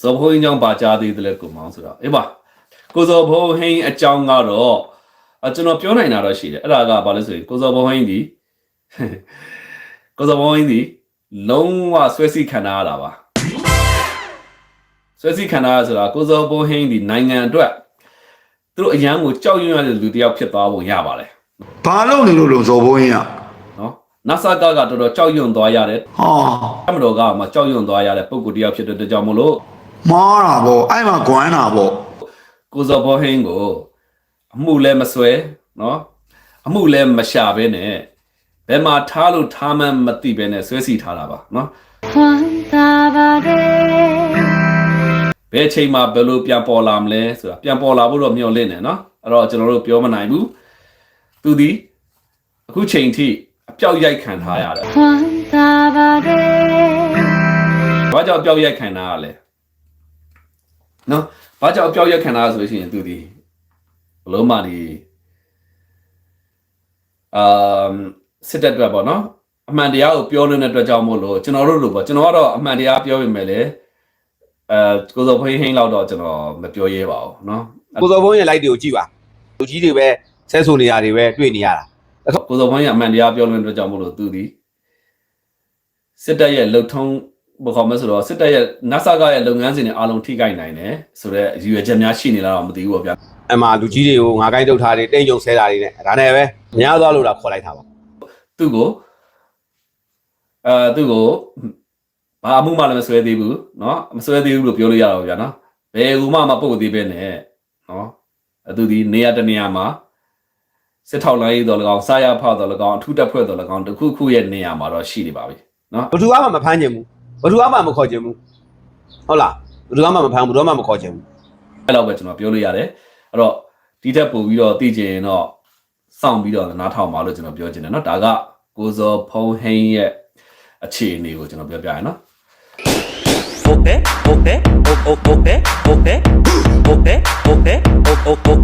ဇော်ဘုံဟင်းကြောင့်ပါကြားသေးတယ်လေကိုမောင်ဆိုတော့အေးပါကိုဇော်ဘုံဟင်းအကြောင်းကတော့အကျွန်တော်ပြောနိုင်တာတော့ရှိတယ်အဲ့ဒါကဘာလဲဆိုရင်ကိုဇော်ဘုံဟင်းဒီကိုဇော်ဘုံဟင်းဒီလုံးဝဆွဲစီခံထားရတာပါဆွဲစီခံထားရဆိုတာကိုဇော်ဘုံဟင်းဒီနိုင်ငံအတွက်သူတို့အရန်ကိုကြောက်ရွံ့ရတဲ့လူတစ်ယောက်ဖြစ်သွားပုံရပါတယ်ဘာလို့နေလို့လို့ဇော်ဘုန်းကြီးอ่ะနော်နဆာကကတော်တော်ကြောက်ရွံ့သွားရတယ်ဟာအမတော်ကမှကြောက်ရွံ့သွားရတဲ့ပုံကိုယ်တစ်ယောက်ဖြစ်တဲ့အတွက်ကြောင့်မလို့ မားတာပေါ့အဲ့မှာဂွမ်းတာပေါ့ကိုဇော်ဘောဟင်းကိုအမှုလည်းမဆွဲနော်အမှုလည်းမရှာဘဲနဲ့ဘယ်မှာထားလို့ထားမှန်းမသိဘဲနဲ့ဆွဲစီထားတာပါနော်ခွန်သာပါပဲဘယ်ချိန်မှာဘယ်လိုပြန်ပေါ်လာမလဲဆိုတာပြန်ပေါ်လာဖို့တော့မျှော်လင့်တယ်နော်အဲ့တော့ကျွန်တော်တို့ပြောမနိုင်ဘူးသူဒီအခုချိန်ထိအပြောက်ရိုက်ခံထားရတယ်ခွန်သာပါပဲဘာကြောင့်ပြောက်ရိုက်ခံထားရလဲ နော်ဘာကြောင့်အပြောက်ရိုက်ခံထားရဆိုလို့ရှိရင်သူဒီဘလုံးမဒီအမ်စစ်တပ်အတွက်ပေါ့နော်အမှန်တရားကိုပြောနေတဲ့အတွက်ကြောင့်မို့လို့ကျွန်တော်တို့လိုပေါ့ကျွန်တော်ကတော့အမှန်တရားပြောပေမဲ့လေအဲကိုစောဖိဟင်းလောက်တော့ကျွန်တော်မပြောရဲပါဘူးနော်ကိုစောဘုံရဲ့ light တွေကိုကြည့်ပါလူကြီးတွေပဲဆဲဆိုနေရတွေပဲတွေ့နေရတာကိုစောဖိဟင်းကအမှန်တရားပြောနေတဲ့အတွက်ကြောင့်မို့လို့သူဒီစစ်တပ်ရဲ့လှုပ်ထုံး ဘယ်ခေါ်မလဲဆိုတော့စစ်တပ်ရဲ့ NASA ကရဲ့လုပ်ငန်းစဉ်တွေအားလုံးထိခိုက်နိုင်တယ်ဆိုတော့ရည်ရွယ်ချက်များရှိနေလားတော့မသိဘူးပေါ့ဗျာ အမှလူကြီးတွေကိုငါးကိုင်းတုတ်ထားတွေတိတ်ယုံဆဲတာတွေနဲ့ဒါနဲ့ပဲများသွားလို့လားခေါ်လိုက်တာပါ သူ့ကိုအဲသူ့ကိုဘာအမှုမှလည်းမဆွဲသေးဘူးเนาะမဆွဲသေးဘူးလို့ပြောလို့ရတော့ဗျာเนาะဘယ်ကူမှမပုတ်သေးပဲနဲ့เนาะအသူဒီနေရာတစ်နေရာမှာစစ်ထောက်လိုင်းရေးတော်၎င်းစာရဖောက်တော်၎င်းအထူးတပ်ဖွဲ့တော်၎င်းတစ်ခုခုရဲ့နေရာမှာတော့ရှိနေပါပြီเนาะ ဘသူမှမဖမ်းချင်ဘူး ဘသူမှမခေါ်ချင်ဘူးဟုတ်လားဘသူမှမဖမ်းဘူးဘသူမှမခေါ်ချင်ဘူး အဲ့လောက်ပဲကျွန်တော်ပြောလို့ရတယ်အဲ့တော့ဒီထက်ပိုပြီးတော့သိချင်ရင်တော့စောင့်ပြီးတော့နားထောင်ပါလို့ကျွန်တော်ပြောချင်တယ်เนาะဒါကကိုဇော်ဖုံးဟင်းရဲ့အခြေအနေကိုကျွန်တော်ပြောပြရအောင်เนาะ Okay, okay, o- o- okay, okay, okay, okay, o- o- okay, okay, okay. တယ်